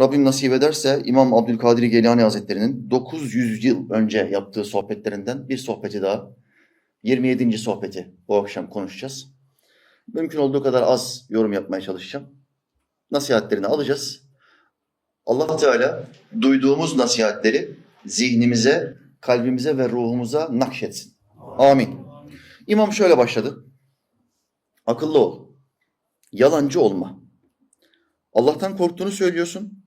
Rabbim nasip ederse İmam Abdülkadir Geylani Hazretleri'nin 900 yıl önce yaptığı sohbetlerinden bir sohbeti daha. 27. sohbeti bu akşam konuşacağız. Mümkün olduğu kadar az yorum yapmaya çalışacağım. Nasihatlerini alacağız. Allah Teala duyduğumuz nasihatleri zihnimize, kalbimize ve ruhumuza nakşetsin. Amin. İmam şöyle başladı. Akıllı ol. Yalancı olma. Allah'tan korktuğunu söylüyorsun.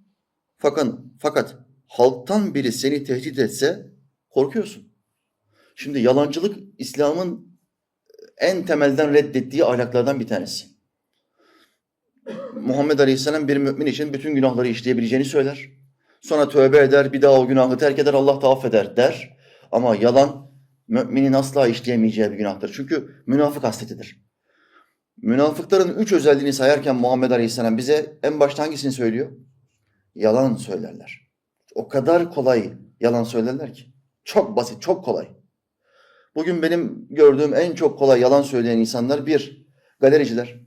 Fakat fakat halktan biri seni tehdit etse korkuyorsun. Şimdi yalancılık İslam'ın en temelden reddettiği ahlaklardan bir tanesi. Muhammed Aleyhisselam bir mümin için bütün günahları işleyebileceğini söyler. Sonra tövbe eder, bir daha o günahı terk eder, Allah da affeder der. Ama yalan müminin asla işleyemeyeceği bir günahtır. Çünkü münafık hasletidir. Münafıkların üç özelliğini sayarken Muhammed Aleyhisselam bize en başta hangisini söylüyor? Yalan söylerler. O kadar kolay yalan söylerler ki. Çok basit, çok kolay. Bugün benim gördüğüm en çok kolay yalan söyleyen insanlar bir, galericiler.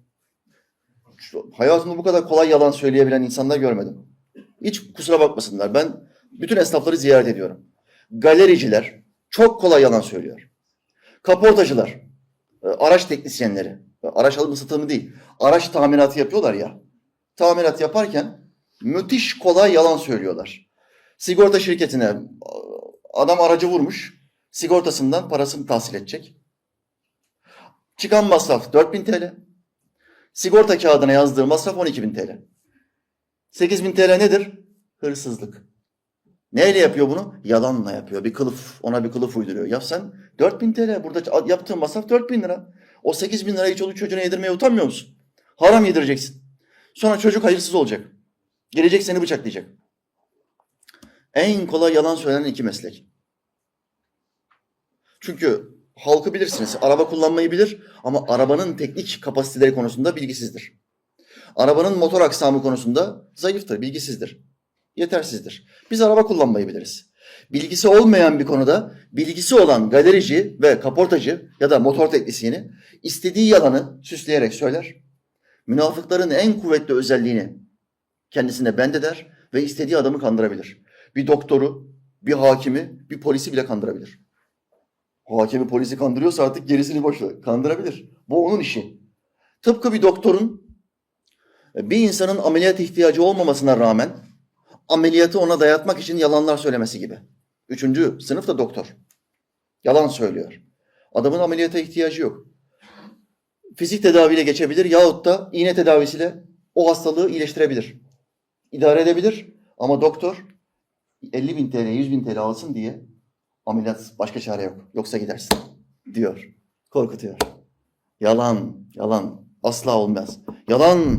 Hayatımda bu kadar kolay yalan söyleyebilen insanlar görmedim. Hiç kusura bakmasınlar. Ben bütün esnafları ziyaret ediyorum. Galericiler çok kolay yalan söylüyor. Kaportacılar, e, araç teknisyenleri, araç alımı satımı değil, araç tamiratı yapıyorlar ya. Tamirat yaparken müthiş kolay yalan söylüyorlar. Sigorta şirketine adam aracı vurmuş, sigortasından parasını tahsil edecek. Çıkan masraf 4000 TL. Sigorta kağıdına yazdığı masraf 12.000 TL. 8.000 TL nedir? Hırsızlık. Neyle yapıyor bunu? Yalanla yapıyor. Bir kılıf, ona bir kılıf uyduruyor. Ya sen 4000 TL burada yaptığın masraf 4000 lira. O 8000 lirayı çoluk çocuğuna yedirmeye utanmıyor musun? Haram yedireceksin. Sonra çocuk hayırsız olacak. Gelecek seni bıçaklayacak. En kolay yalan söylenen iki meslek. Çünkü halkı bilirsiniz. Araba kullanmayı bilir ama arabanın teknik kapasiteleri konusunda bilgisizdir. Arabanın motor aksamı konusunda zayıftır, bilgisizdir. Yetersizdir. Biz araba kullanmayı biliriz. Bilgisi olmayan bir konuda bilgisi olan galerici ve kaportacı ya da motor teknisyeni istediği yalanı süsleyerek söyler. Münafıkların en kuvvetli özelliğini kendisine bendeder ve istediği adamı kandırabilir. Bir doktoru, bir hakimi, bir polisi bile kandırabilir. Hakimi polisi kandırıyorsa artık gerisini boş ver. Kandırabilir. Bu onun işi. Tıpkı bir doktorun bir insanın ameliyat ihtiyacı olmamasına rağmen ameliyatı ona dayatmak için yalanlar söylemesi gibi. Üçüncü sınıf da doktor. Yalan söylüyor. Adamın ameliyata ihtiyacı yok. Fizik tedaviyle geçebilir yahut da iğne tedavisiyle o hastalığı iyileştirebilir. İdare edebilir ama doktor 50 bin TL, 100 bin TL alsın diye ameliyat başka çare yok. Yoksa gidersin diyor. Korkutuyor. Yalan, yalan asla olmaz. Yalan